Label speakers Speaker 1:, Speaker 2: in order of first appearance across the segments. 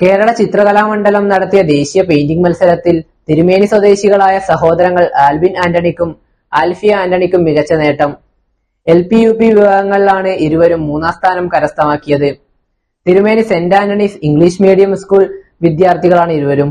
Speaker 1: കേരള ചിത്രകലാമണ്ഡലം നടത്തിയ ദേശീയ പെയിന്റിംഗ് മത്സരത്തിൽ തിരുമേനി സ്വദേശികളായ സഹോദരങ്ങൾ ആൽബിൻ ആന്റണിക്കും ആൽഫിയ ആന്റണിക്കും മികച്ച നേട്ടം. എൽ. പി. യു. പി വിഭാഗങ്ങളിലാണ് ഇരുവരും മൂന്നാം സ്ഥാനം കരസ്ഥമാക്കിയത്. Thirumeni saint Antony's English medium school വിദ്യാർത്ഥികളാണ് ഇരുവരും.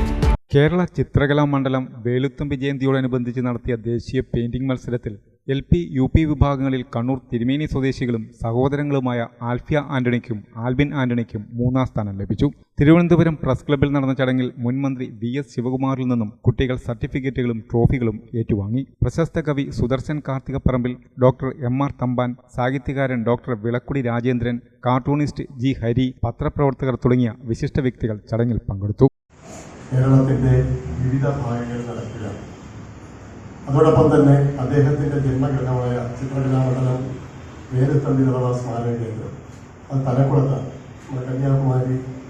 Speaker 2: കേരള ചിത്രകലാ മണ്ഡലം വേലുത്തമ്പി ജയന്തിയോടനുബന്ധിച്ച് നടത്തിയ ദേശീയ പെയിന്റിംഗ് മത്സരത്തിൽ എൽ പി യു പി വിഭാഗങ്ങളിൽ കണ്ണൂർ തിരുമേനി സ്വദേശികളും സഹോദരങ്ങളുമായ ആൽഫിയ ആന്റണിക്കും ആൽബിൻ ആന്റണിക്കും മൂന്നാം സ്ഥാനം ലഭിച്ചു. തിരുവനന്തപുരം പ്രസ് ക്ലബ്ബിൽ നടന്ന ചടങ്ങിൽ മുൻ മന്ത്രി വി എസ് ശിവകുമാറിൽ നിന്നും കുട്ടികൾ സർട്ടിഫിക്കറ്റുകളും ട്രോഫികളും ഏറ്റുവാങ്ങി. പ്രശസ്ത കവി Sudarshan Karthikaparambil doctor M R Thampan സാഹിത്യകാരൻ doctor Vilakkudy Rajendran cartoonist G Hari പത്രപ്രവർത്തകർ തുടങ്ങിയ വിശിഷ്ട വ്യക്തികൾ ചടങ്ങിൽ പങ്കെടുത്തു.
Speaker 3: കേരളത്തിന്റെ വിവിധ ഭാഗങ്ങളിൽ നടക്കുകയാണ്. അതോടൊപ്പം തന്നെ അദ്ദേഹത്തിന്റെ ജന്മഗ്രഹമായ ചിത്രകലാമണ്ഡലം വേലുത്തമ്പി അഥവാ സ്മാരക കേന്ദ്രം. അത് തലക്കുളത്താണ്. നമ്മുടെ കന്യാകുമാരി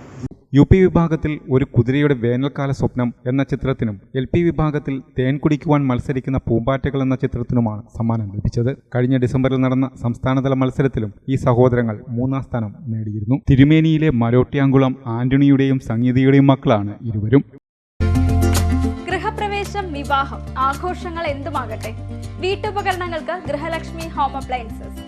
Speaker 2: യു പി വിഭാഗത്തിൽ ഒരു കുതിരയുടെ വേനൽക്കാല സ്വപ്നം എന്ന ചിത്രത്തിനും എൽ പി വിഭാഗത്തിൽ തേൻ കുടിക്കുവാൻ മത്സരിക്കുന്ന പൂമ്പാറ്റകൾ എന്ന ചിത്രത്തിനുമാണ് സമ്മാനം ലഭിച്ചത്. കഴിഞ്ഞ ഡിസംബറിൽ നടന്ന സംസ്ഥാനതല മത്സരത്തിലും ഈ സഹോദരങ്ങൾ മൂന്നാം സ്ഥാനം നേടിയിരുന്നു. തിരുമേനിയിലെ മരോട്ടിയാങ്കുളം ആന്റണിയുടെയും സംഗീതയുടെയും മക്കളാണ് ഇരുവരും.
Speaker 4: ഗൃഹപ്രവേശം വിവാഹം ആഘോഷങ്ങൾ എന്തുമാകട്ടെ? വീട്ടുപകരണങ്ങൾക്ക് ഗൃഹലക്ഷ്മി ഹോം അപ്ലയൻസസ്.